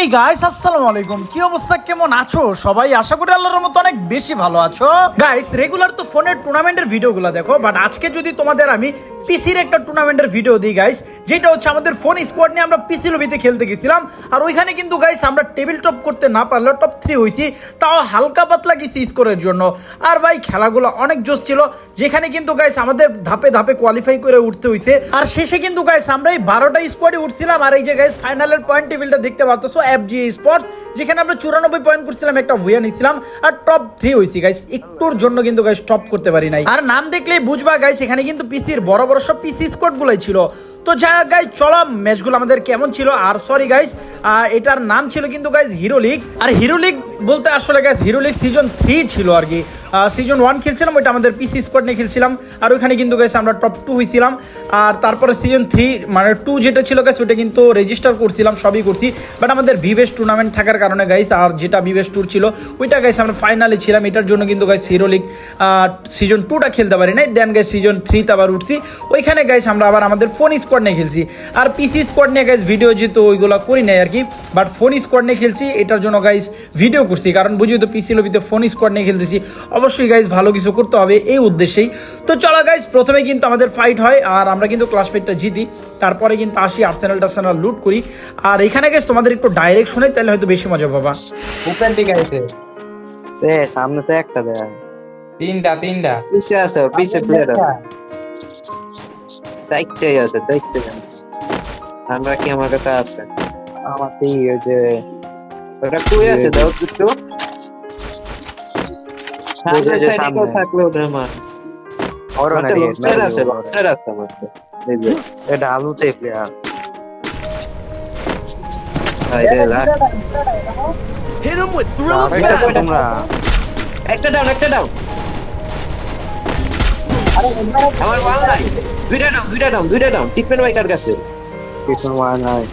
Hey guys আসসালামু আলাইকুম। কি অবস্থা? কেমন আছো? সবাই আশা করি আল্লাহর মতো অনেক বেশি ভালো আছো। গাইস রেগুলার তো ফোনের টুর্নামেন্টের ভিডিওগুলো দেখো বাট আজকে যদি তোমাদের আমি পিসির একটা টুর্নামেন্টের ভিডিও দিই গাইস যেটা হচ্ছে আমাদের ফোন স্কোয়াড নিয়ে আমরা পিসি লবিতে খেলতে গেছিলাম। আর ওইখানে কিন্তু গাইস আমরা টেবিল টপ করতে না পারলেও টপ থ্রি হয়েছি তাও হালকা পাতলা কিছু স্কোরের জন্য। আর ভাই, খেলাগুলো অনেক জোশ ছিল, যেখানে কিন্তু গাইস আমাদের ধাপে ধাপে কোয়ালিফাই করে উঠতে হয়েছে আর শেষে কিন্তু গাইস আমরা এই বারোটা স্কোয়াডে উঠছিলাম, আর এই যে গাইস ফাইনালের পয়েন্ট টেবিলটা দেখতে পারতেছো এফ জি স্পোর্টস যেখানে আমরা চুরানব্বই পয়েন্ট করছিলাম, একটা ভুয়া নিয়েছিলাম আর টপ থ্রি হয়েছি গাইস একটুর জন্য কিন্তু গাইস টপ করতে পারি নাই। আর নাম দেখলেই বুঝবা গাইস এখানে কিন্তু পিসির বড় বড় সব পিসি স্কোয়াডগুলোই ছিল। তো যা গাইজ চলো ম্যাচগুলো আমাদের কেমন ছিল? আর সরি গাইজ এটার নাম ছিল কিন্তু গাইজ হিরো লিগ আর হিরো লিগ বলতে আসলে guys hero league season three ছিল আর কি। সিজন ওয়ান খেলছিলাম, ওইটা আমাদের পিসি স্কোয়াড নিয়ে খেলছিলাম। আর ওইখানে কিন্তু গাইজ আমরা টপ টু হয়েছিলাম আর তারপরে সিজন থ্রি মানে টু যেটা ছিল গাইজ ওইটা কিন্তু রেজিস্টার করছিলাম, সবই করছি। বাট আমাদের ভিভেস টুর্নামেন্ট থাকার কারণে গাইস আর যেটা ভিভেস ট্যুর ছিল, ওইটা গাইজ আমরা ফাইনালে ছিলাম। এটার জন্য কিন্তু গাইজ হিরো লিগ সিজন টুটা খেলতে পারি নাই। দেন গাইজ সিজন থ্রিতে আবার উঠছি। ওইখানে গাইজ আমরা আবার আমাদের ফোন স্কোয়াড নিয়ে খেলছি। আর পিসি স্কোয়াড নিয়ে গাইজ ভিডিও যেহেতু ওইগুলো করি নাই আর কি বাট ফোন স্কোয়াড নিয়ে খেলছি। এটার জন্য গাইজ ভিডিও করছি কারণ বুঝি তো পিসি লবিতে ফোন স্কোয়াড নিয়ে খেলতেছি। অবশ্যই গাইজ ভালো কিছু করতে হবে এই উদ্দেশ্যেই। তো চলো গাইজ প্রথমে কিন্তু আমাদের ফাইট হয় আর আমরা কিন্তু ক্লাস ফাইটটা জিতি। তারপরে কিন্তু আসি আর্সেনাল টার্সেনাল লুট করি। আর এখানে গাইজ তোমাদের একটু ডাইরেক্ট শুনে তাহলে হয়তো বেশি মজা পাবা। দিকে আছে এ সামনে তো একটা দেয়া তিনটা তিনটা। পিছে আছে পিছে প্লেয়ার আছে চারটাই আছে চারটাই আছে। আমরা কি আমার কাছে আছে? আমার তো এই যে ওটা কই আছে দাও একটু সামনে সাইডে কেউ থাকলে ওটা আমার ওর আমার তো আছে লঞ্চার আছে আমার এই যে এটা আলুতে প্লেয়ার ভাই রে লাস্ট একটা ডাউন একটা ডাউন আমার নাই দুইটা ডাউন দুইটা ডাউন দুইটা ডাউন টিকপেন ভাই কার কাছে কিছু মান নাই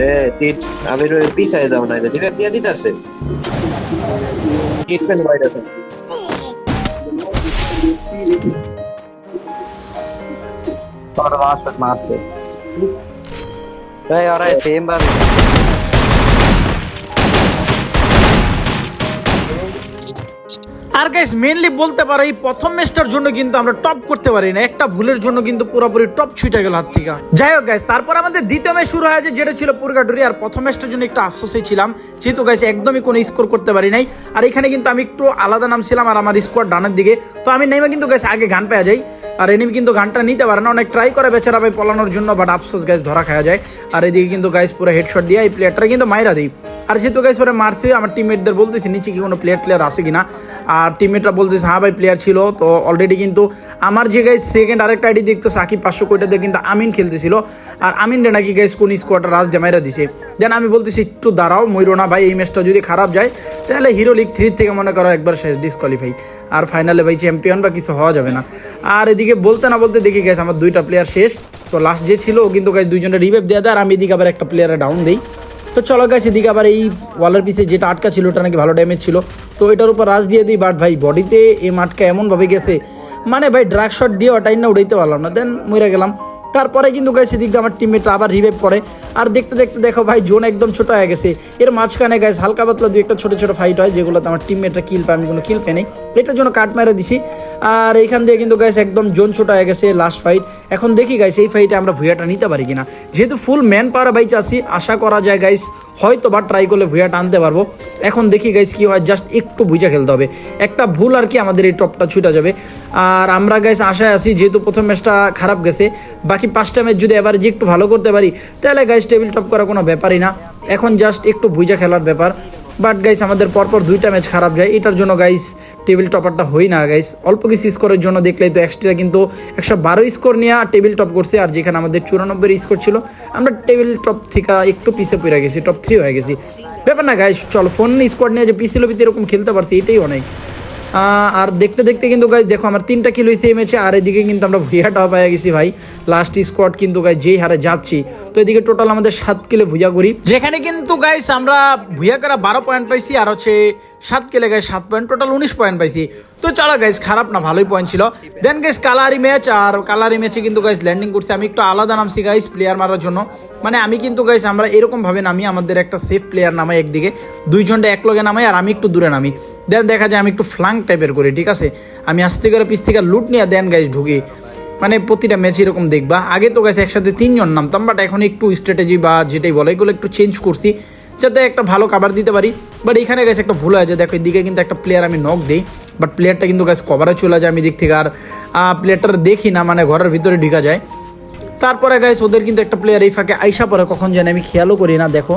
রে টিট আমি রয়ে পিছায় যাও না এটা দিয়ে দিতেছে। টিটপেন ভাই কাছে তোর মাস্টার মারছে। এই ওরা সেম ভাবে আর গাইস মেনলি বলতে পারো এই প্রথম ম্যাচটার জন্য কিন্তু আমরা টপ করতে পারি না। একটা ভুলের জন্য কিন্তু পুরোপুরি টপ ছুটে গেল হাত থেকে। যাই হোক গাইস তারপর আমাদের দ্বিতীয় ম্যাচ শুরু হয়েছে, যেটা ছিল পুরগাডুরি, আর প্রথম ম্যাচটার জন্য একটু আফসোসে ছিলাম। যেহেতু গাইস একদমই কোনো স্কোর করতে পারি নাই। আর এখানে কিন্তু আমি একটু আলাদা নাম ছিলাম, আর আমার স্কোয়ার ডানের দিকে। তো আমি নেমে কিন্তু গাইস আগে গান পেয়ে যাই। আর এনিমি কিন্তু গানটা নিতে পারে না। অনেক ট্রাই করে বেচারা ভাই পলানোর জন্য বাট আফসোস গাইস ধরা খাওয়া যায়। আর এদিকে কিন্তু গাইস পুরো হেডশট দিয়ে এই প্লেয়ারটা কিন্তু মাইরা দিই। আর যেহেতু গাইস পরে মারছি, আমার টিমমেটদের বলতেছি, নিচে কি কোনো প্লেয়ার প্লেয়ার আছে কিনা? আর টিমমেটরা বলতেছে হ্যাঁ ভাই প্লেয়ার ছিল। তো অলরেডি কিন্তু আমার যে গাইস সেকেন্ড আরেকটা আইডি দেখতো সাকিব পাঁচশো কোটা দিয়ে কিন্তু আমিন খেলতেছিল। আর আমিন রে নাকি গাইস কোন স্কোয়াডটা রাজ মাইরা দিছে। দেন আমি বলতেছি, একটু দাঁড়াও ময়ূর না ভাই, এই ম্যাচটা যদি খারাপ যায়, তাহলে হিরো লিগ থ্রি থেকে মনে করো একবার শেষ ডিসকোয়ালিফাই আর ফাইনালে ভাই চ্যাম্পিয়ন বা কিছু হওয়া যাবে না। আর এদিকে বলতে না বলতে দেখি গেছে, আমার দুইটা প্লেয়ার শেষ। তো লাস্ট যে ছিল, ও কিন্তু গাছ দুইজনের রিভাইভ দেওয়া দেয় আর আমি এদিকে আবার একটা প্লেয়ারে ডাউন দিই। তো চলো গাছ এদিকে আবার এই ওয়ালের পিসে যেটা আটকা ছিল, ওটা নাকি ভালো ড্যামেজ ছিল। তো এটার উপর রাজ দিয়ে দিই বাট ভাই বডিতে এম আটকা এমনভাবে গেছে মানে ভাই ড্রাগ শট দিয়ে ওটাই না উড়াইতে পারলাম না। দেন মরে গেলাম। তারপরে কিন্তু গাইছে দিক আমার টিমমেটরা আবার রিভাইভ করে। আর দেখতে দেখতে দেখো ভাই জোন একদম ছোট হয়ে গেছে। এর মাঝখানে গাইস হালকা পাতলা দুই একটা ছোটো ছোটো ফাইট হয়, যেগুলোতে আমার টিমমেটরা কিল পায়, আমি কোনো কিল পেনি নেই। এটার জন্য কাট মেরে দিছি। আর এইখান দিয়ে কিন্তু গাইস একদম জোন ছোট হয়ে গেছে লাস্ট ফাইট এখন দেখি গাইস এই ফাইটে আমরা ভুয়াটা নিতে পারি কিনা। যেহেতু ফুল ম্যান পাওয়ার বাইচ আছি আশা করা যায় গাইস হয়তো বা ট্রাই করলে ভুইয়াটা আনতে পারব। এখন দেখি গাইস কি হয় জাস্ট একটু বুঝা খেলতে হবে। একটা ভুল আর কি আমাদের এই টপটা ছুটে যাবে। আর আমরা গাইস আশায় আছি, যেহেতু প্রথম ম্যাচটা খারাপ গেছে, বাকি পাঁচটা ম্যাচ যদি এবার যে একটু ভালো করতে পারি, তাহলে গাইস টেবিল টপ করা কোনো ব্যাপারই না। এখন জাস্ট একটু বুঝা খেলার ব্যাপার। বাট গাইস আমাদের পরপর দুইটা ম্যাচ খারাপ যায়। এটার জন্য গাইস টেবিল টপারটা হই না গাইস অল্প কিছু স্কোরের জন্য দেখলেই তো এক্সট্রা কিন্তু একশো বারো স্কোর নিয়ে টেবিল টপ করছে। আর যেখানে আমাদের চুরানব্বই স্কোর ছিল, আমরা টেবিল টপ থেকে একটু পিছে পড়ে গেছি টপ থ্রি হয়ে গেছি। ব্যাপার না গাইস চল ফোন স্কোয়াড নিয়ে যে পিছিয়ে এরকম খেলতে পারছি, এটাই অনেক। আর দেখতে দেখতে কিন্তু গাইজ দেখো আমার তিনটা কিলো হয়েছে এই ম্যাচে আর এদিকে কিন্তু আমরা ভুইয়াটাও পাই গেছি ভাই। লাস্ট স্কোয়াড কিন্তু গাই যেই হারে যাচ্ছি। তো এদিকে টোটাল আমাদের সাত কিলো ভুইয়া করি যেখানে কিন্তু গাইস আমরা ভুইয়া করা বারো পয়েন্ট পাইছি, আর হচ্ছে সাত কিলে গাইজ সাত পয়েন্ট টোটাল উনিশ পয়েন্ট পাইছি। তো চলো গাইস খারাপ না, ভালোই পয়েন্ট ছিল। দেন গাইস কালারি ম্যাচ আর কালারি ম্যাচে কিন্তু গাইস ল্যান্ডিং করছি। আমি একটু আলাদা নামছি গাইস প্লেয়ার মারার জন্য। মানে আমি কিন্তু গাইস আমরা এরকমভাবে নামি, আমাদের একটা সেফ প্লেয়ার নামাই একদিকে। দুইজনটা এক লগে নামাই, আর আমি একটু দূরে নামি। দেন দেখা যায় আমি একটু ফ্লাং টাইপের করি, ঠিক আছে? আমি আস্তে করে পিস থেকে লুট নিয়ে দেন গাইজ ঢুকি। মানে প্রতিটা ম্যাচ এরকম দেখবা। আগে তো গেছে একসাথে তিনজন নামতাম বাট এখন একটু স্ট্র্যাটেজি বা যেটাই বলে, এগুলো একটু চেঞ্জ করছি, যাতে একটা ভালো কাভার দিতে পারি। বাট এখানে গেছে একটা ভুল হয়েছে, দেখো এদিকে কিন্তু একটা প্লেয়ার আমি নক দিই বাট প্লেয়ারটা কিন্তু গেছে কভারে চলে যায় আমি দিক থেকে। আর প্লেয়ারটা দেখি না মানে ঘরের ভিতরে ঢিকা যায়। তারপরে গাইস ওদের কিন্তু একটা প্লেয়ার এই ফাঁকে আইসা পরে কখন জানি আমি খেয়ালও করি না, দেখো।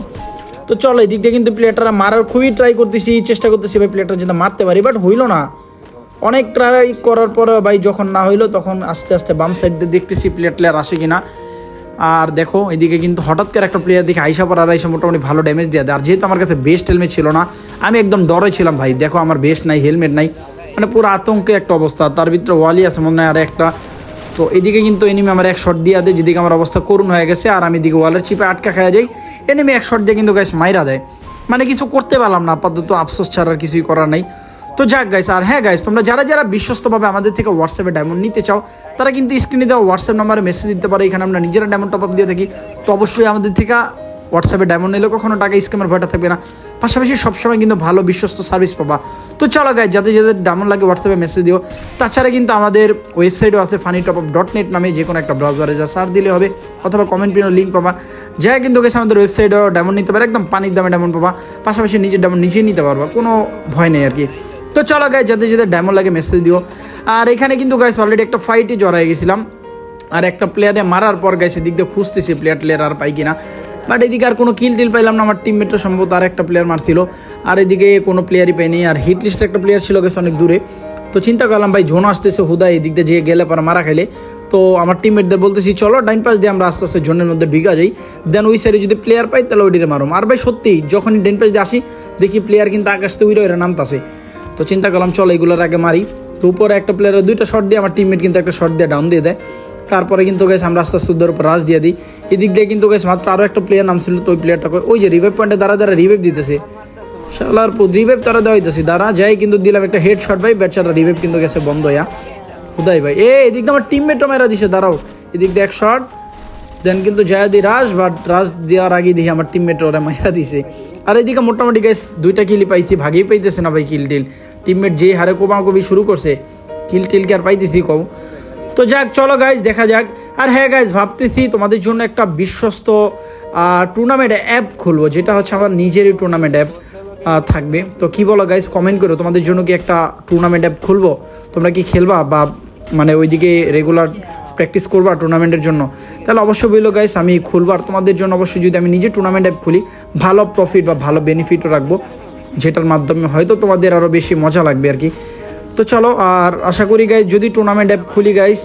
তো চলো, এদিক দিয়ে কিন্তু প্লেয়ারটা মারার খুবই ট্রাই করতেছি, চেষ্টা করতেছি ভাই প্লেয়ারটা যাতে মারতে পারি বাট হইল না। অনেক ট্রাই করার পরে ভাই যখন না হইল, তখন আস্তে আস্তে বাম সাইড দিয়ে দেখতেছি প্লেয়ার প্লেয়ার আসে কিনা। আর দেখো, এদিকে কিন্তু হঠাৎ করে একটা প্লেয়ার দেখে আইসা পর আর আইসা মোটামুটি ভালো ড্যামেজ দিয়ে দেয়। আর যেহেতু আমার কাছে বেস্ট হেলমেট ছিল না, আমি একদম ডরে ছিলাম ভাই। দেখো, আমার বেস্ট নাই হেলমেট নাই। মানে পুরো আতঙ্কে একটা অবস্থা। তার ভিতরে ওয়ালি আছে মনে হয় আর একটা। তো এদিকে কিন্তু এনিমি আমার এক শট দিয়ে দেয়। যেদিকে আমার অবস্থা করুণ হয়ে গেছে, আর আমি এদিকে ওয়ালের চিপে আটকা খাওয়া যাই। এনিমি এক শট দিয়ে কিন্তু গাইস মাইরা দেয়। মানে কিছু করতে পারলাম না, আপাতত আফসোস ছাড়া আর কিছুই করার নাই। তো যাক গাইস আর হ্যাঁ গাইস তোমরা যারা যারা বিশ্বস্তভাবে আমাদের থেকে হোয়াটসঅ্যাপে ডায়মন্ড নিতে চাও, তারা কিন্তু স্ক্রিনে দেওয়া হোয়াটসঅ্যাপ নাম্বারে মেসেজ দিতে পারে। এখানে আমরা নিজেরা ডায়মন্ড টপ আপ দিয়ে থাকি। তো অবশ্যই আমাদের থেকে হোয়াটসঅ্যাপে ডায়মন্ড নিলে কখনো টাকা স্ক্যামের ভয়টা থাকবে না। পাশাপাশি সবসময় কিন্তু ভালো, বিশ্বস্ত সার্ভিস পাবা। তো চলো গাই যাদের যাদের ডায়মন্ড লাগে হোয়াটসঅ্যাপে মেসেজ দিও। তাছাড়া কিন্তু আমাদের ওয়েবসাইটও আছে funny top up dot net নামে যে কোনো একটা ব্রাউজারে যা সার দিলে হবে, অথবা কমেন্ট পিনের লিঙ্ক পাবা। যা কিন্তু গেছে আমাদের ওয়েবসাইটেও ডায়মন্ড নিতে পারে, একদম পানির দামে ডায়মন্ড পাবা। পাশাপাশি নিজের ডায়মন্ড নিজেই নিতে পারবা, কোনো ভয় নেই আর কি। তো চলো গাই যাদের যাদের ডায়মন্ড লাগে মেসেজ দিও। আর এখানে কিন্তু গাইস অলরেডি একটা ফাইটে জড়াই গেছিলাম। আর একটা প্লেয়ারে মারার পর গেছে দিক দিয়ে খুঁজতেছি প্লেয়ার টেয়ার আর পাই কিনা। বাট এদিকে আর কোনো কিল টিল পাইলাম না। আমার টিমমেটটা সম্ভবত আর একটা প্লেয়ার মারছিল। আর এদিকে কোনো প্লেয়ারই পাইনি। আর হিট লিস্টে একটা প্লেয়ার ছিল গেছে অনেক দূরে। তো চিন্তা করলাম, ভাই ঝোন আসতেছে, হুদা, এদিক দিয়ে যেয়ে গেলে পরে মারা খেলে তো আমার টিমমেটদের বলতেছি, চলো, ডাইন পাশ দিয়ে আমরা আস্তে আস্তে জোনের মধ্যে ঢিকা যাই। দেন ওই সাইডে যদি প্লেয়ার পাই, তাহলে ওইটিরে মারো। আর ভাই, সত্যি, যখনই ডাইন পাশ দিয়ে আসি, দেখি প্লেয়ার কিন্তু আকাশ থেকে উইরা উইরা নামতাছে। তো চিন্তা করলাম, চলো, এগুলোর আগে মারি। তো উপরে একটা প্লেয়ারের দুইটা শট দিয়ে, আমার টিমমেট কিন্তু একটা শট দিয়ে ডাউন দিয়ে দেয়। তারপরে কিন্তু গেছে আমরা আস্তে আস্তে ওদের উপর রাজ দিয়ে দিই। এদিক দিয়ে কিন্তু গেছে মাত্র আরও একটা প্লেয়ার নামছিল তো ওই প্লেয়ারটাকে ওই যে রিভাইভ পয়েন্টে দ্বারা দ্বারা রিভাইভ দিতেছে। শালার রিভাইভ তারা দেওয়া হইতেছে। দাঁড়া যাই কিন্তু দিলাম একটা হেড শট ভাই ব্যাটচারটা রিভাইভ কিন্তু গেছে বন্ধ হইয়া। হুদাই ভাই এ এদিক দিয়ে আমার টিমমেটও মেরা দিছে, দাঁড়াও। এদিক দিয়ে এক শট দেন কিন্তু জয়া দি রাজ বাট রাজ দেওয়ার আগে দেখি আমার টিমমেট ওরা মাইরা দিছে। আর এদিকে মোটামুটি গাইস দুইটা কিলি পাইছি, ভাগেই পাইতেছে না ভাই কিল টিল। টিমমেট যে হারে কোবাকবি শুরু করছে কিল টিল কি আর পাইতেছি কও? তো যাক, চলো গাইজ দেখা যাক। আর হ্যাঁ গাইজ ভাবতেছি তোমাদের জন্য একটা বিশ্বস্ত টুর্নামেন্ট অ্যাপ খুলবো, যেটা হচ্ছে আমার নিজেরই টুর্নামেন্ট অ্যাপ থাকবে। তো কি বলো গাইজ কমেন্ট করো, তোমাদের জন্য কি একটা টুর্নামেন্ট অ্যাপ খুলবো? তোমরা কি খেলবা বা মানে ওইদিকে রেগুলার প্র্যাকটিস করবা টুর্নামেন্টের জন্য? তাহলে অবশ্যই বলল গাইস আমি খুলবো। আর তোমাদের জন্য অবশ্যই যদি আমি নিজে টুর্নামেন্ট অ্যাপ খুলি, ভালো প্রফিট বা ভালো বেনিফিটও রাখব, যেটার মাধ্যমে হয়তো তোমাদের আরও বেশি মজা লাগবে আর কি। তো চলো, আর আশা করি গাইজ যদি টুর্নামেন্ট অ্যাপ খুলি গাইস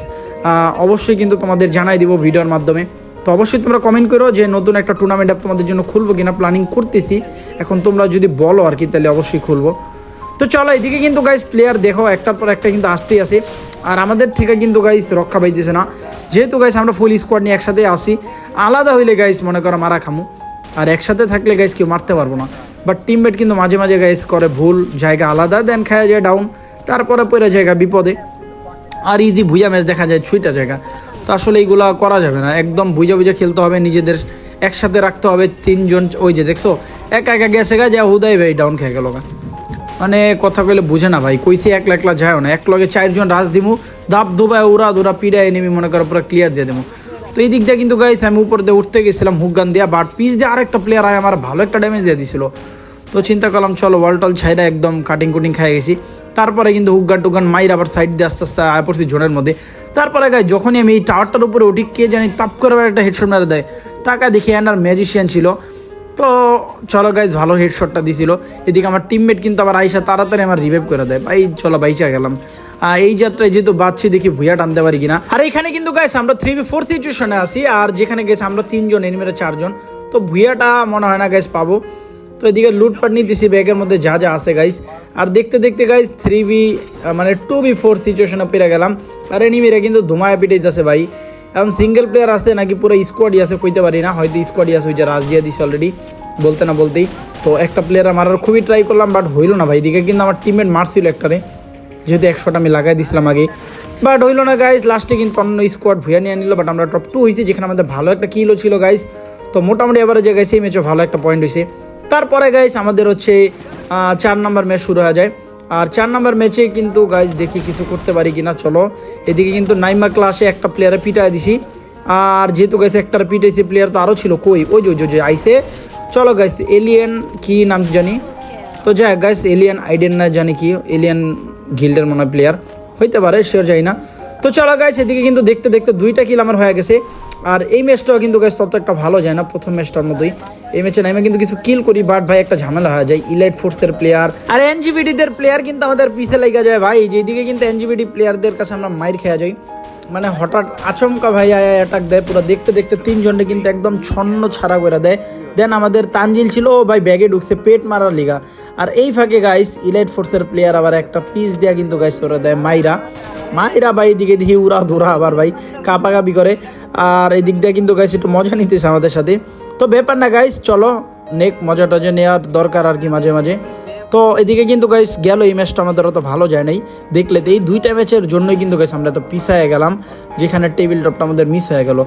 অবশ্যই কিন্তু তোমাদের জানাই দিব ভিডিওর মাধ্যমে। তো অবশ্যই তোমরা কমেন্ট করো যে নতুন একটা টুর্নামেন্ট অ্যাপ তোমাদের জন্য খুলবো কিনা প্ল্যানিং করতেছি। এখন তোমরা যদি বলো আর কি, তাহলে অবশ্যই খুলবো। তো চলো, এদিকে কিন্তু গাইস প্লেয়ার দেখো, একটার পর একটা কিন্তু আসতেই আসে আর আমাদের থেকে কিন্তু গাইস রক্ষা পাইতেছে না। যেহেতু গাইস আমরা ফুল স্কোয়াড নিয়ে একসাথে আসি আলাদা হইলে গাইস মনে করো মারা খামু। আর একসাথে থাকলে গাইস কেউ মারতে পারব না। বাট টিমমেট কিন্তু মাঝে মাঝে গাইস করে ভুল, জায়গা আলাদা দেন খাওয়া যায় ডাউন তারপরে পরে জায়গা বিপদে। আর ইজি ভুইয়া ম্যাচ দেখা যায়, ছুইটা জায়গা। তো আসলে এইগুলা করা যাবে না। একদম বুঝে বুঝে খেলতে হবে, নিজেদের একসাথে রাখতে হবে তিনজন, ওই যে দেখছ? একা একা গেছে গা, যা হুদাই ভাই ডাউন খেয়ে গেল গা। মানে কথা কইলে বুঝে না ভাই, কইছি একলা একলা যায় না। এক লগে চারজন রাজ দিমু, দাপ দুবাই উড়া দুরা পিড়ায় নেমি, মনে করো পুরো ক্লিয়ার দিয়ে দেবো তো এই দিক দিয়ে কিন্তু গাইছে আমি উপর দিয়ে উঠতে গেছিলাম হুকগান দিয়া বাট পিস দিয়ে আরেকটা প্লেয়ার আয়, আমার ভালো একটা ড্যামেজ দিয়ে দিছিল। তো চিন্তা করলাম, চলো টল ছাইরা একদম কাটিং কুটিং খাই গেছি। তারপরে কিন্তু হুকগান টুকগান মাইর আবার সাইড দিয়ে আস্তে আস্তে আয় পড়ছি জোনের মধ্যে। তারপরে গাই যখনই আমি এই টাওয়ারটার উপরে উঠি, কে জানি তাপ করে একটা হেডশট মেরে দেয়। তাকে দেখি এনার ম্যাজিশিয়ান ছিল। তো চলো গাইজ ভালো হেডশটটা দিছিল। এদিকে আমার টিমমেট কিন্তু আবার আইসা তাড়াতাড়ি আমার রিভাইভ করে দেয়। ভাই, চলো বাইচা গেলাম। এই যাত্রায় যেহেতু বাচ্চি দেখি ভুইয়া টানতে পারি কিনা। আর এখানে কিন্তু গাইস আমরা থ্রি বি ফোর সিচুয়েশনে আছি। আর যেখানে গেছে আমরা তিনজন এনিমেরা চারজন। তো ভুইয়াটা মনে হয় না গাইস পাবো। তো এদিকে লুটপাট নিতেছি ব্যাগের মধ্যে যা যা আছে গাইস আর দেখতে দেখতে গাইস থ্রি বি মানে টু বি ফোর সিচুয়েশনে পেরে গেলাম। আর এনিমিরা কিন্তু ধুমায় পিটাইতেছে, ভাই। এখন সিঙ্গেল প্লেয়ার আছে নাকি পুরো স্কোয়াডই আছে কইতে পারি না, হয়তো স্কোয়াডই আছে, ওই যে রাজ দিয়ে দিছে অলরেডি বলতে না বলতেই। তো একটা প্লেয়ার মারার খুবই ট্রাই করলাম বাট হইল না, ভাই। এদিকে কিন্তু আমার টিমমেট মারছিল একটারে, যেহেতু একশোটা আমি লাগাই দিছিলাম আগে। বাট হইল না গাইজ লাস্টে কিন্তু অন্য স্কোয়াড ভুয়া নিয়ে নিল বাট আমরা টপ টু হয়েছি যেখানে আমাদের ভালো একটা কিলো ছিল গাইজ তো মোটামুটি এবারে যে গাইছে এই ম্যাচে ভালো একটা পয়েন্ট হয়েছে তারপরে গাইজ আমাদের হচ্ছে চার নম্বর ম্যাচ শুরু হয়ে যায়। আর চার নম্বর ম্যাচে কিন্তু গাইজ দেখি কিছু করতে পারি কিনা চলো। এদিকে কিন্তু নাইমা ক্লাসে একটা প্লেয়ারে পিটায় দিছি। আর যেহেতু গাইছে একটা পিটাইছে প্লেয়ার তো আরও ছিল কই? ওই যে, যে আইসে। চলো গাইস এলিয়েন কি নাম জানি? তো যাই গাইস এলিয়ান আইডেন না জানি কি এলিয়ান গিল্ডের মনে হয় প্লেয়ার হইতে পারে শিওর যাই না। তো চলো গাইস এদিকে কিন্তু দেখতে দেখতে দুইটা কিল আমার হয়ে গেছে। আর এই ম্যাচটাও কিন্তু গাইস তত একটা ভালো যায় না প্রথম ম্যাচটার মতোই। এই ম্যাচে নামে কিন্তু কিছু কিল করি বাট ভাই একটা ঝামেলা হয়ে যায় ইলাইট ফোর্সের প্লেয়ার আর এনজিবিডিদের প্লেয়ার কিন্তু আমাদের পিছে লেগে যায়, ভাই। যেদিকে কিন্তু এনজিবিডি প্লেয়ারদের কাছে আমরা মাইর খেয়ে যাই। মানে হঠাৎ আচমকা ভাই আয় অ্যাটাক দেয়, পুরো দেখতে দেখতে তিনজনকে কিন্তু একদম ছন্ন ছাড়া করে দেয়। দেন আমাদের তানজিল ছিল, ও ভাই ব্যাগে ঢুকছে, পেট মারার লিগা। আর এই ফাঁকে গাইস ইলাইট ফোর্সের প্লেয়ার আবার একটা পিস দেয়া কিন্তু গাইস ওরা দেয়, মাইরা। মাইরা ভাই, এদিকে দিকে উড়া ধুরা আবার ভাই, কাপাকাপি করে। আর এই দিক দিয়ে কিন্তু গাইস একটু মজা নিতেছে আমাদের সাথে। তো ব্যাপার না গাইস চলো, নেক মজা টজা নেওয়ার দরকার আর কি মাঝে মাঝে। তো এদিকে কিন্তু গাইস গেল এই ম্যাচটা আমাদের অত ভালো যায় নাই। দেখলে এই দুইটা ম্যাচের জন্যই কিন্তু গাইস আমরা তো পিছায় গেলাম, যেখানে টেবিল টপটা আমাদের মিস হয়ে গেল।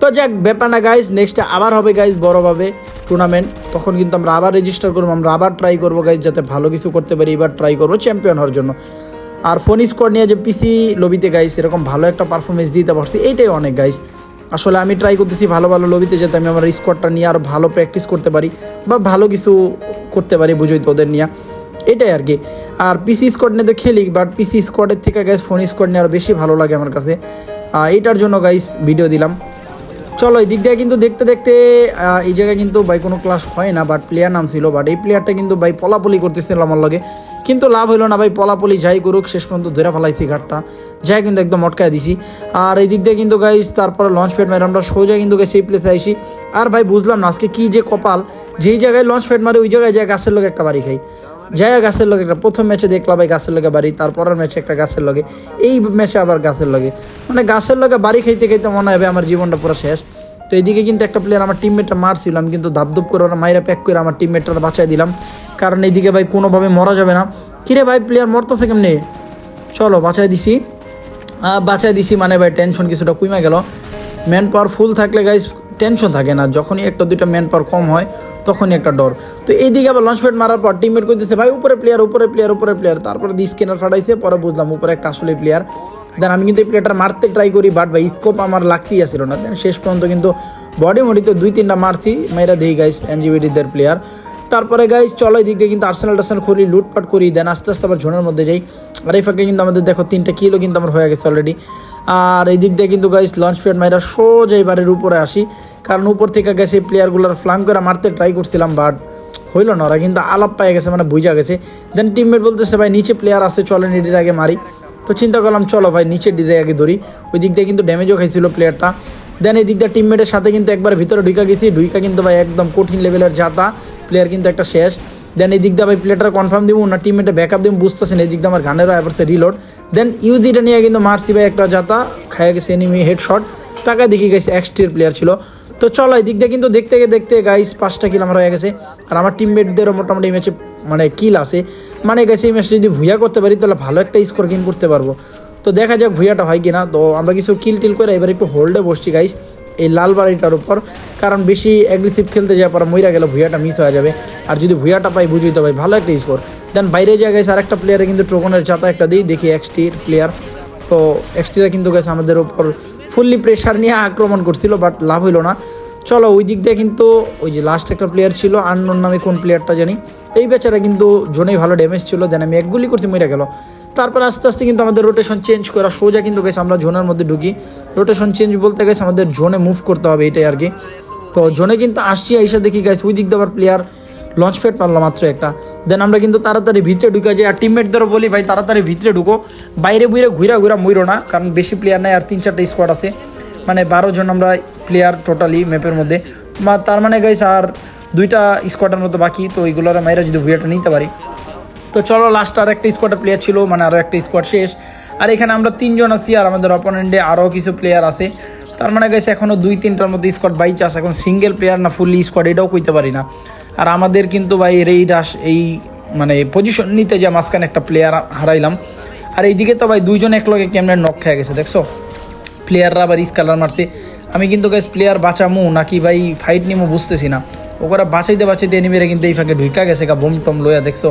তো যাক, ব্যাপার না গাইস নেক্সটে আবার হবে গাইস বড়োভাবে টুর্নামেন্ট তখন কিন্তু আমরা আবার রেজিস্টার করব, আমরা আবার ট্রাই করব গাইস যাতে ভালো কিছু করতে পারি, এবার ট্রাই করব চ্যাম্পিয়ন হওয়ার জন্য। আর ফোন স্কোয়াড নিয়ে যে পিসি লবিতে গাইস এরকম ভালো একটা পারফরমেন্স দিতে পারছি, এইটাই অনেক গাইস আসলে আমি ট্রাই করতেছি ভালো ভালো লবিতে যাতে আমি আমার স্কোয়াডটা নিয়ে আর ভালো প্র্যাকটিস করতে পারি বা ভালো কিছু করতে পারি বুঝোই তো ওদের নিয়ে। এটাই আর কি। আর পিসি স্কোয়াড নিয়ে তো খেলি বাট পিসি স্কোয়াডের থেকে গাইস ফোন স্কোয়াড নিয়ে আরও বেশি ভালো লাগে আমার কাছে। এটার জন্য গাইস ভিডিও দিলাম। চলো এই দিক দিয়ে কিন্তু দেখতে দেখতে এই জায়গায় কিন্তু ভাই কোনো ক্লাস হয় না বাট প্লেয়ার নাম ছিল বাট এই প্লেয়ারটা কিন্তু ভাই পলাপলি করতেছিল আমার লগে। কিন্তু লাভ হইল না ভাই, পলাপলি যাই করুক, শেষ পর্যন্ত ধরে ফেলাইছি ঘাটটা। যাই কিন্তু একদম মটকায় দিছি। আর এই দিক দিয়ে কিন্তু গাইস তারপরে লঞ্চ প্যাড মারে আমরা সোজা কিন্তু গেছি এই প্লেসে আইসি আর ভাই বুঝলাম না, আজকে কি যে কপাল, যেই জায়গায় লঞ্চ প্যাড মারে, ওই জায়গায় যায় গাছের লোক একটা বাড়ি খাই। জায়গা গাছের লগে একটা, প্রথম ম্যাচে দেখলাম ভাই গাছের লগে বাড়ি, তারপরের ম্যাচে একটা গাছের লগে। এই ম্যাচে আবার গাছের লগে। মানে গাছের লগে বাড়ি খাইতে খাইতে মনে হবে আমার জীবনটা পুরো শেষ। তো এদিকে কিন্তু একটা প্লেয়ার আমার টিমমেটটা মারছিল, আমি কিন্তু ধাপধুপ করে ওরা মাইরা প্যাক করে আমার টিমমেটটা বাঁচাই দিলাম। কারণ এইদিকে ভাই কোনোভাবে মরা যাবে না। কিরে ভাই প্লেয়ার মরতেছে কেমনি? চলো, বাঁচাই দিছি। বাঁচাই দিছি মানে ভাই টেনশন কিছুটা কমে গেল। ম্যান পাওয়ার ফুল থাকলে গাইজ টেনশন থাকে না, যখনই একটা দুইটা ম্যান পাওয়ার কম হয়, তখনই একটা ডর। তো এইদিকে আবার লঞ্চ প্যাড মারার পর টিমমেট করতেছে ভাই, উপরে প্লেয়ার উপরে প্লেয়ার উপরে প্লেয়ার তারপরে দি স্ক্যানার ফাটাইছে, পরে বুঝলাম উপরে একটা আসলে প্লেয়ার দেন আমি কিন্তু এই প্লেয়ারটা মারতে ট্রাই করি বাট ভাই স্কোপ আমার লাগতেই আসছিল না। দেন শেষ পর্যন্ত কিন্তু বডি মডিতে দুই, তিনটা মারছি মেয়েরা দেই গাইস এনজিবিটিদের প্লেয়ার তারপরে গাইজ চলো দিক দিয়ে কিন্তু আর্সেনাল টার্সেনাল খুলি, লুটপাট করি দেন আস্তে আস্তে আবার ঝোনের মধ্যে যাই। আর এই ফাঁকে কিন্তু আমাদের দেখো তিনটা কিলো কিন্তু আমার হয়ে গেছে অলরেডি আর এই দিক দিয়ে কিন্তু গাইজ লঞ্চ প্যাড মাইরা সোজা এবারের উপরে আসি। কারণ উপর থেকে গেছে প্লেয়ারগুলোর ফ্লাম করে মারতে ট্রাই করছিলাম বাট হইল না, ওরা কিন্তু আলাপ পায়ে গেছে মানে বুঝা গেছে। দেন টিমমেট বলতেছে, ভাই, নিচে প্লেয়ার আছে, চলেন এটির আগে মারি। তো চিন্তা করলাম, চলো ভাই নিচের ডিরে আগে ধরি। ওই দিক দিয়ে কিন্তু ড্যামেজও খাইছিল প্লেয়ারটা দেন এই দিক দিয়ে টিমমেটের সাথে কিন্তু একবার ভিতরে ঢুকা গেছি। ঢুকা কিন্তু ভাই একদম কঠিন লেভেলের যাতা। প্লেয়ার কিন্তু একটা শেষ। দেন এই দিক দিয়ে ভাই প্লেয়ারটা কনফার্ম দিব না টিমমেটে ব্যাকআপ দিব বুঝতেছেন এই দিক দিয়ে আমার গানেরও এবারসে রিলোড দেন ইউজিটা নিয়ে কিন্তু মারছি ভাই একটা জাতা খাইয়া গেছে এনিমি হেডশট টাকা দেখি গেছে এক্সটির প্লেয়ার ছিল। তো চলো এই দিক দিয়ে কিন্তু দেখতে গিয়ে দেখতে গাইস পাঁচটা কিল আমার হয়ে গেছে। আর আমার টিমমেটদেরও মোটামুটি এই ম্যাচে মানে কিল আছে। মানে গেছে এই ম্যাচে যদি ভুইয়া করতে পারি, তাহলে ভালো একটা স্কোর গেইন করতে পারব। তো দেখা যাক ভুইয়াটা হয় কিনা। তো আমরা কিছু কিল টিল করে এবার একটু হোল্ডে বসছি গাইস এই লাল বাড়িটার উপর। কারণ বেশি অ্যাগ্রেসিভ খেলতে যাওয়ার পর মইরা গেলে ভুয়াটা মিস হয়ে যাবে। আর যদি ভুয়াটা পাই বুঝি তো ভাই, ভালো একটা স্কোর দেন বাইরে যা গেছে আর একটা প্লেয়ারে কিন্তু ট্রোকনের চাতা একটা দিই, দেখি এক্সটির প্লেয়ার তো এক্সটিরা কিন্তু গেছে আমাদের উপর ফুললি প্রেশার নিয়ে আক্রমণ করছিল বাট লাভ হইল না। চলো ওই দিক দিয়ে কিন্তু ওই যে লাস্ট একটা প্লেয়ার ছিল আননোন নামে কোন প্লেয়ারটা জানি। এই বেচারা কিন্তু জোনেই ভালো ড্যামেজ ছিল দেন আমি এক গুলি করছি মরে গেল। তারপর আস্তে আস্তে কিন্তু আমাদের রোটেশন চেঞ্জ করা সোজা কিন্তু গেছে আমরা জোনের মধ্যে ঢুকি। রোটেশন চেঞ্জ বলতে গেছে আমাদের জোনে মুভ করতে হবে এটাই আর কি। তো জোনে কিন্তু আসছি, এসে দেখি গেছে ওই দিক আবার প্লেয়ার লঞ্চ প্যাড পারলাম মাত্র একটা। দেন আমরা কিন্তু তাড়াতাড়ি ভিতরে ঢুকে যাই। আর টিমমেটদেরও বলি ভাই, তাড়াতাড়ি ভিতরে ঢুকো। বাইরে বুইরে ঘুরা ঘুরা মুইরো না, কারণ বেশি প্লেয়ার নাই আর তিন চারটা স্কোয়াড আছে। মানে বারো জন আমরা প্লেয়ার টোটালি ম্যাপের মধ্যে। তার মানে গাইস আর দুইটা স্কোয়াডের মতো বাকি, তো ওইগুলোর মাইরা যদি ভুইয়াটা নিতে পারি। তো চলো লাস্ট আর একটা স্কোয়াডের প্লেয়ার ছিল মানে আরও একটা স্কোয়াড শেষ। আর এখানে আমরা তিনজন আছি আর আমাদের অপোনেন্টে আরও কিছু প্লেয়ার আছে। তার মানে গেছে এখনও দুই তিনটার মধ্যে স্কোয়াড বাইচ আছে এখন সিঙ্গেল প্লেয়ার না ফুললি স্কোয়াড এটাও কইতে পারি না। আর আমাদের কিন্তু ভাই এই রাস এই মানে পজিশন নিতে যে মাঝখানে একটা প্লেয়ার হারাইলাম। আর এইদিকে তো ভাই দুইজন একলগে কেমনে নক খেয়ে গেছে, দেখছ? প্লেয়াররা আবার স্কালার মারছে। আমি কিন্তু গাইস প্লেয়ার বাঁচামু, নাকি ভাই ফাইট নিমু বুঝতেছি না। ওরা বাঁচাইতে বাঁচাইতে এনিমেরা কিন্তু এই ফাঁকে ঢুকা গেছে গা বোম টম লইয়া, দেখছ?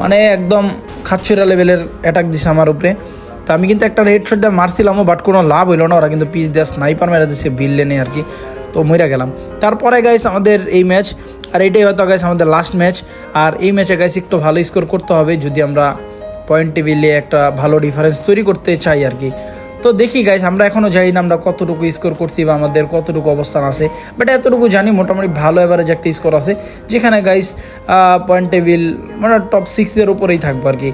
মানে একদম খাচ্ছুরা লেভেলের অ্যাটাক দিছে আমার উপরে। তো আমি কিন্তু একটা হেডশট দিয়ে মারছিলামও বাট কোনো লাভ হইল না। ওরা কিন্তু পিচ দেওয়া স্নাইপার মেরা দিচ্ছে বিল্লেনে আর কি। তো মইরা গেলাম। তারপরে গাইস আমাদের এই ম্যাচ আর এইটাই হয়তো গাইস আমাদের লাস্ট ম্যাচ আর এই ম্যাচে গাইস একটু ভালো স্কোর করতে হবে, যদি আমরা পয়েন্ট টেবিলে একটা ভালো ডিফারেন্স তৈরি করতে চাই আর কি। তো দেখি গাইস আমরা এখনও জানি না আমরা কতটুকু স্কোর করছি বা আমাদের কতটুকু অবস্থান আছে। বাট এতটুকু জানি, মোটামুটি ভালো এভারেজ একটা স্কোর আছে। যেখানে গাইস পয়েন্ট টেবিল মানে টপ সিক্সের উপরেই থাকব আর কি।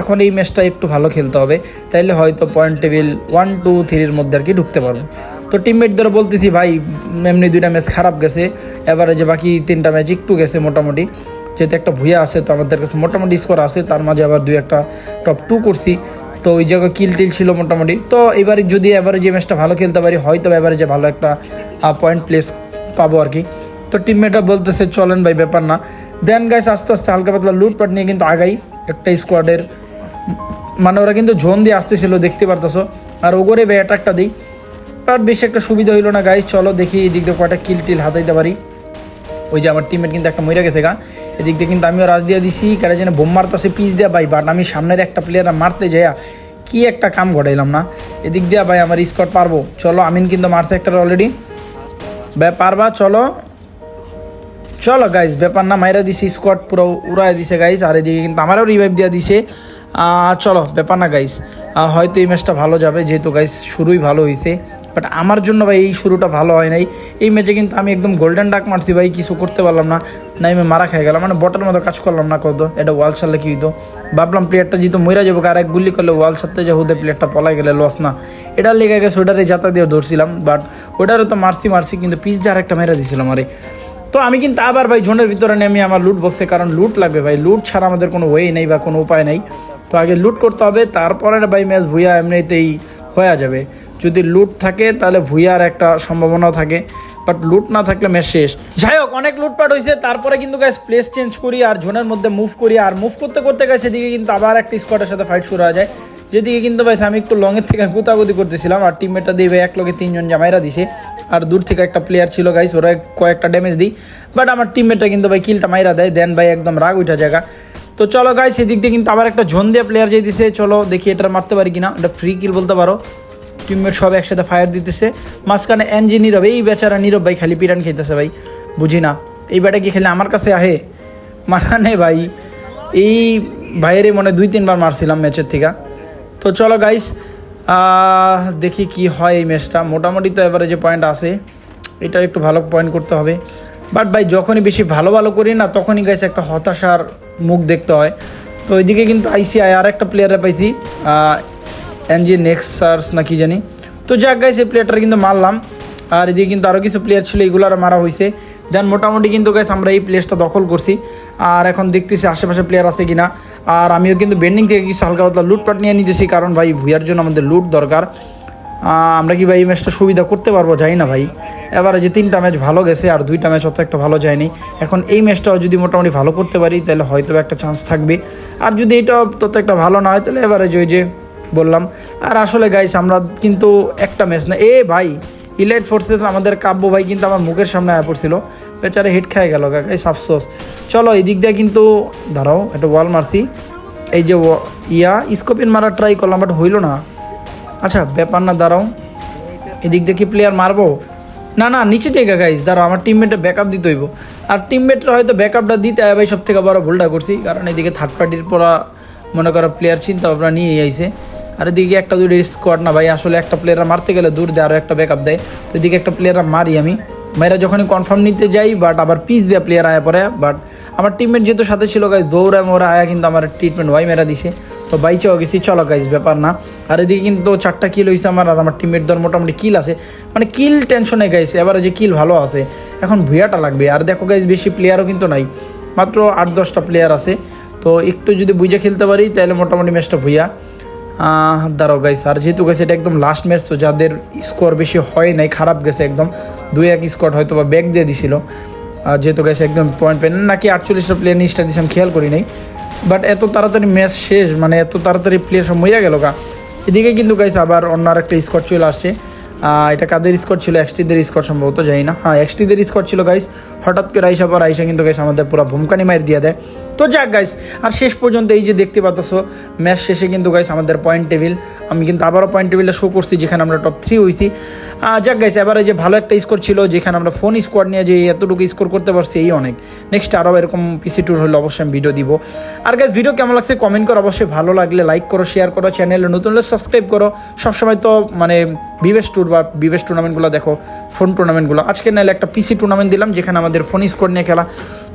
এখন এই ম্যাচটা একটু ভালো খেলতে হবে, তাইলে হয়তো পয়েন্ট টেবিল ওয়ান টু থ্রির মধ্যে আর কি ঢুকতে পারব। তো টিমমেটদের বলতেছি, ভাই, এমনি দুইটা ম্যাচ খারাপ গেছে যে বাকি তিনটা ম্যাচ একটু গেছে মোটামুটি। যেহেতু একটা ভুয়া আছে, তো আমাদের কাছে মোটামুটি স্কোর আছে, তার মাঝে আবার দুই একটা টপ টু করছি। তো ওই জায়গায় কিল টিল ছিল মোটামুটি। তো এবারে যদি এবারে যে ম্যাচটা ভালো খেলতে পারি, হয়তো এবারে যে ভালো একটা পয়েন্ট প্লেস পাবো আর কি। তো টিমমেটরা বলতেছে, চলেন ভাই, ব্যাপার না। দেন গাইস আস্তে আস্তে হালকা পাতলা লুটপাট নিয়ে কিন্তু আগাই একটা স্কোয়াডের মানে ওরা কিন্তু জোন দিয়ে আসতেছিল, দেখতে পারতেছো। আর ওগরে ভাই অ্যাটাকটা দিই। বাট বেশি একটা সুবিধা হইল না গাইস চলো দেখি এই দিক দিয়ে কয়টা কিল টিল হাতাইতে পারি। ওই যে আমার টিমমেট কিন্তু একটা মরে গেছে গা। এদিক দিয়ে কিন্তু আমিও রাজ দিয়ে দিছি কারা যেন বোম মারতেছে, পিচ দেওয়া ভাই বাট আমি সামনের একটা প্লেয়ার মারতে যাইয়া কি একটা কাম ঘটাইলাম না। এদিক দিয়ে ভাই আমার স্কট পারব। চলো, আমিন কিন্তু মারছে একটা অলরেডি ভাই, পারবা, চলো। চলো গাইস ব্যাপার না, মাইরা দিছি স্কট পুরো উড়াই দিছে গাইস আর এদিকে কিন্তু আমারও রিভাইভ দিয়ে দিছে। চলো, ব্যাপার না গাইস হয়তো এই ম্যাচটা ভালো যাবে, যেহেতু গাইস শুরুই ভালো হয়েছে বাট আমার জন্য ভাই এই শুরুটা ভালো হয় নাই। এই ম্যাচে কিন্তু আমি একদম গোল্ডেন ডাক মারছি ভাই, কিছু করতে পারলাম না। না, আমি মারা খেয়ে গেলাম। মানে বটের মতো কাজ করলাম না কত। এটা ওয়াল ছাড়লে কি হইতো? ভাবলাম প্লেয়ারটা যেহেতু মরে যাব আর এক গুলি করলে ওয়াল ছাড়তে যে হতে প্লেয়ারটা পলাই গেলে লস না। এটা লেগে গেছে ওটারে যাতা দিয়ে ধরছিলাম বাট ওটারও তো মারছি মারছি, কিন্তু পিস দিয়ে আরেকটা মেরে দিছিলাম, আরে। তো আমি কিন্তু আবার ভাই জোনের ভিতরে নেমে আমার লুট বক্সে কারণ লুট লাগবে ভাই। লুট ছাড়া আমাদের কোনো ওয়ে নেই বা কোনো উপায় নেই। তো আগে লুট করতে হবে তারপরে ভাই ম্যাচ ভুইয়া এমনিতেই হয়ে যাবে। যদি লুট থাকে, তাহলে ভুইয়ার একটা সম্ভাবনাও থাকে। বাট লুট না থাকলে ম্যাচ শেষ। যাই হোক, অনেক লুটপাট হয়েছে তারপরে কিন্তু গাছ প্লেস চেঞ্জ করি আর জোনের মধ্যে মুভ করি। আর মুভ করতে করতে গেছে সেদিকে কিন্তু আবার একটা স্কোয়াডের সাথে ফাইট শুরু হয়ে যায়। যেদিকে কিন্তু ভাই, আমি একটু লংয়ের থেকে গুতাগুতি করতেছিলাম। আর টিমমেটটা দিয়ে ভাই এক লগে তিনজন জামাইরা দিছে। আর দূর থেকে একটা প্লেয়ার ছিল গাইস ওরা কয়েকটা ড্যামেজ দিই। বাট আমার টিমমেটটা কিন্তু ভাই কিলটা মাইরা দেয়। দেন ভাই, একদম রাগ উঠা জায়গা। তো চলো গাইস এদিক দিয়ে কিন্তু আবার একটা ঝোন দিয়ে প্লেয়ার যাই দিছে চলো দেখি এটা মারতে পারি কিনা। এটা ফ্রি কিল বলতে পারো। টিমমেট সব একসাথে ফায়ার দিতেছে। মাঝখানে এনজি নীরব, এই বেচারা নীরব ভাই খালি পিরান খেতেছে ভাই, বুঝি না। এই ব্যাটা কি খেলে? আমার কাছে আহে? মানে ভাই। এই বাইরে মনে দুই তিনবার মারছিলাম ম্যাচের থেকে। তো চলো গাইস দেখি কি হয় এই ম্যাচটা। মোটামুটি তো এবারে যে পয়েন্ট আছে। এটা একটু ভালো পয়েন্ট করতে হবে। বাট ভাই, যখনই বেশি ভালো ভালো করি না, তখনই গাইছে একটা হতাশার মুখ দেখতে হয়। তো ওইদিকে কিন্তু আইসিআই আর একটা প্লেয়ারে পাইছি এনজি নেক্সার্স না কি জানি। তো যাক গাইস এই প্লেয়ারটা কিন্তু মারলাম। আর এদিকে কিন্তু আরও কিছু প্লেয়ার ছিল এগুলো আর মারা হয়েছে দেন মোটামুটি কিন্তু গাইস আমরা এই প্লেসটা দখল করছি। আর এখন দেখতেছি আশেপাশে প্লেয়ার আছে কিনা। আর আমিও কিন্তু বেন্ডিং থেকে কিছু হালকা পাতলা লুটপাট নিয়ে নিতেছি, কারণ ভাই ভুয়ার জন্য আমাদের লুট দরকার। আমরা কি ভাই এই ম্যাচটা সুবিধা করতে পারব? যাই না ভাই। এবারে যে তিনটা ম্যাচ ভালো গেছে, আর দুইটা ম্যাচ অত একটা ভালো যায়নি। এখন এই ম্যাচটাও যদি মোটামুটি ভালো করতে পারি, তাহলে হয়তো একটা চান্স থাকবে। আর যদি এটা তত একটা ভালো না হয়, তাহলে এবারে যে ওই যে বললাম, আর আসলে গাইস আমরা কিন্তু একটা ম্যাচ না। এ ভাই ইলাইট ফোর্সে আমাদের কাব্য ভাই কিন্তু আমার মুখের সামনে আয়া পড়ছিল। বেচারে হিট খেয়ে গেল, গা গাইস আফসোস। চলো এই দিক দিয়ে কিন্তু, দাঁড়াও, একটা ওয়াল মারছি। এই যে ইয়া স্কোপিন মারা ট্রাই করলাম বাট হইল না। আচ্ছা ব্যাপার না, দাঁড়াও। এদিক দিয়ে কি প্লেয়ার মারবো? না না, নিচে টেকা গাইস দাঁড়াও, আমার টিমমেটে ব্যাকআপ দিতে হইব। আর টিমমেটরা হয়তো ব্যাকআপটা দিতে ভাই সব থেকে বড় ভুলটা করছি, কারণ এদিকে থার্ড পার্টির পরা, মনে করো প্লেয়ার চিন্তা ভাবনা নিয়ে আইছে। আর এদিকে একটা দুটো স্কোয়াড না ভাই, আসলে একটা প্লেয়ার মারতে গেলে দূর দেয় আরও একটা ব্যাকআপ দেয়। তো এদিকে একটা প্লেয়াররা মারি আমি। মেয়েরা যখনই কনফার্ম নিতে যাই বাট আবার পিস দেওয়া প্লেয়ার আয়া পরে বাট আমার টিমমেট যেহেতু সাথে ছিল গাইজ দৌড়ায় মোরা আয়া কিন্তু আমার ট্রিটমেন্ট ভাই মেরা দিছে। তো বাইচাও গেছি, চলো গাইজ ব্যাপার না। আর এদিকে কিন্তু চারটা কিল হয়েছে আমার, আর আমার টিমের ধর মোটামুটি কিল আছে। মানে কিল টেনশনে গাইছে এবারে যে কিল ভালো আছে। এখন ভুয়াটা লাগবে। আর দেখো গাইজ বেশি প্লেয়ারও কিন্তু নাই। মাত্র আট, দশটা প্লেয়ার আছে। তো একটু যদি বুঝে খেলতে পারি, তাহলে মোটামুটি ম্যাচটা ভুইয়া। দাঁড়াও গাইস আর যেহেতু গেছে এটা একদম লাস্ট ম্যাচ তো যাদের স্কোর বেশি হয় নাই, খারাপ গেছে একদম, দুই এক স্কোয়াড হয়তো বা ব্যাক দিয়ে দিছিল। আর যেহেতু গেছে একদম পয়েন্ট পেন নাকি আটচল্লিশটা প্লেয়ার নিয়ে আমি খেয়াল করি নাই। বাট এত তাড়াতাড়ি ম্যাচ শেষ মানে এত তাড়াতাড়ি প্লেয়ার সব মরিয়া গেল গা। এদিকে কিন্তু গাইস আবার অন্য আরেকটা স্কোয়াড চলে আসছে। এটা কাদের স্কোর ছিল? এক্সটিদের স্কোর সম্ভবত, জানি না। হ্যাঁ এক্সটিদের স্কোর ছিল গাইস হঠাৎ করে আইসা পর আইসা কিন্তু গাইস আমাদের পুরো ভূমকানি মাইর দিয়ে দেয়। তো যাক গাইস আর শেষ পর্যন্ত এই যে দেখতে পাচ্ছ ম্যাচ শেষে কিন্তু গাইস আমাদের পয়েন্ট টেবিল আমি কিন্তু আবারও পয়েন্ট টেবিলটা শো করছি, যেখানে আমরা টপ থ্রি হয়েছি যাক গাইস এবারে যে ভালো একটা স্কোর ছিল, যেখানে আমরা ফোন স্কোয়াড নিয়ে যে এতটুকু স্কোর করতে পারছি, এই অনেক। নেক্সট আরও এরকম পিসি ট্যুর হলে অবশ্যই আমি ভিডিও দিব। আর গাইস ভিডিও কেমন লাগছে কমেন্ট করো, অবশ্যই ভালো লাগলে লাইক করো শেয়ার করো চ্যানেলে নতুন হলে সাবস্ক্রাইব করো। সবসময় তো মানে বিবেশ ট্যুর বা বিবেশ টুর্নামেন্টগুলো দেখো ফোন টুর্নামেন্টগুলো আজকে নাহলে একটা পিসি টুর্নামেন্ট দিলাম, যেখানে আমাদের ফোন স্কোর নিয়ে খেলা।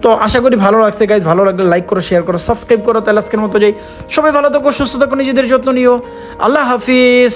তো আশা করি ভালো লাগছে গাইজ ভালো লাগলে লাইক করো শেয়ার করো সাবস্ক্রাইব করো। তাহলে আজকের মতো যাই। সবাই ভালো থাকো, সুস্থ থাকো, নিজেদের যত্ন নিও। আল্লাহ হাফিজ।